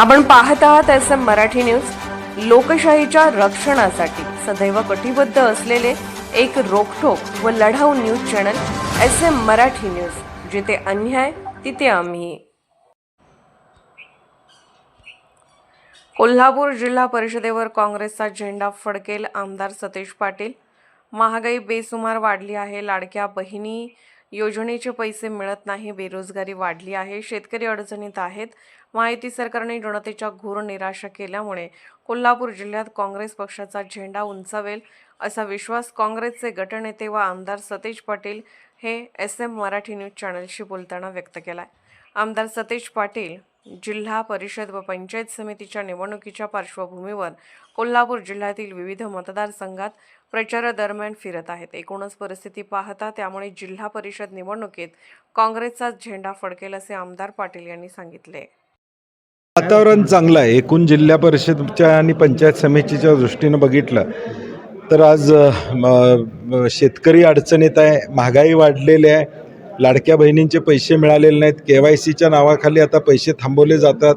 आपण पाहत आहात एस एम मराठी न्यूज. लोकशाहीच्या रक्षणासाठी सदैव कटिबद्ध असलेले एक रोखोक व लढाऊ news channel S M Marathi news. जिथे अन्याय तिथे आम्ही. कोल्हापूर जिल्हा परिषदेवर काँग्रेसचा झेंडा फडकेल आमदार सतेज पाटील. महागाई बेसुमार वाढली आहे. लाडक्या बहिणी योजनेचे पैसे मिळत नाही बेरोजगारी वाढली आहे शेतकरी अडचणीत आहेत. माहिती सरकारने जनतेच्या घोर निराशा केल्यामुळे कोल्हापूर जिल्ह्यात काँग्रेस पक्षाचा झेंडा उंचावेल असा विश्वास काँग्रेसचे गटनेते व आमदार सतेज पाटील हे एस एम मराठी न्यूज चॅनलशी बोलताना व्यक्त केला आहे आमदार सतेज पाटील जिल्हा परिषद व पंचायत समितीच्या निवडणुकीच्या पार्श्वभूमीवर कोल्हापूर जिल्ह्यातील विविध मतदारसंघात प्रचारादरम्यान फिरत आहेत. एकूणच परिस्थिती पाहता त्यामुळे जिल्हा परिषद निवडणुकीत काँग्रेसचाच झेंडा फडकेल असे आमदार पाटील यांनी सांगितले. वातावरण चांगलं आहे. एकूण जिल्हा परिषदच्या आणि पंचायत समितीच्या दृष्टीनं बघितलं तर आज म- शेतकरी अडचणीत आहे महागाई वाढलेली आहे. लाडक्या बहिणींचे पैसे मिळालेले नाहीत. के वाय सीच्या नावाखाली आता पैसे थांबवले जातात.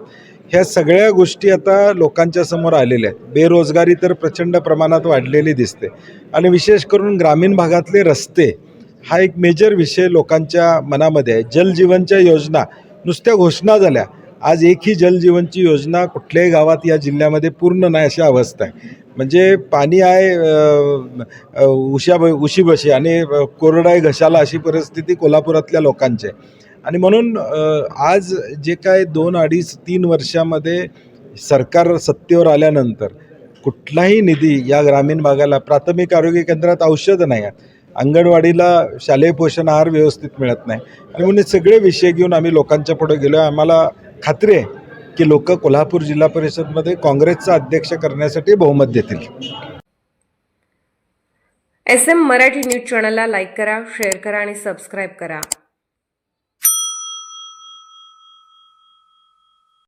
ह्या सगळ्या गोष्टी आता लोकांच्या समोर आलेल्या आहेत. बेरोजगारी तर प्रचंड प्रमाणात वाढलेली दिसते. आणि विशेष करून ग्रामीण भागातले रस्ते हा एक मेजर विषय लोकांच्या मनामध्ये आहे. जलजीवनच्या योजना नुसत्या घोषणा झाल्या. आज एकही जलजीवनची योजना कुठल्याही गावात या जिल्ह्यामध्ये पूर्ण नाही अशी अवस्था आहे. म्हणजे पाणी आहे उशा उशी बशी आणि कोरडाय घशाला अशी परिस्थिती कोल्हापुरातल्या लोकांची आहे. आणि म्हणून आज जे काय दोन अडीच तीन वर्षामध्ये सरकार सत्तेवर आल्यानंतर कुठलाही निधी या ग्रामीण भागाला प्राथमिक आरोग्य केंद्रात औषधं नाही आहेत अंगणवाडीला शालेय पोषण आहार व्यवस्थित मिळत नाही. आणि म्हणून सगळे विषय घेऊन आम्ही लोकांच्या पुढे गेलो आहे. आम्हाला खात्री आहे की लोक कोल्हापूर जिल्हा परिषदमध्ये काँग्रेसचा अध्यक्ष करण्यासाठी बहुमत देतील. एस एम मराठी न्यूज चॅनलला लाईक करा शेअर करा आणि सबस्क्राईब करा.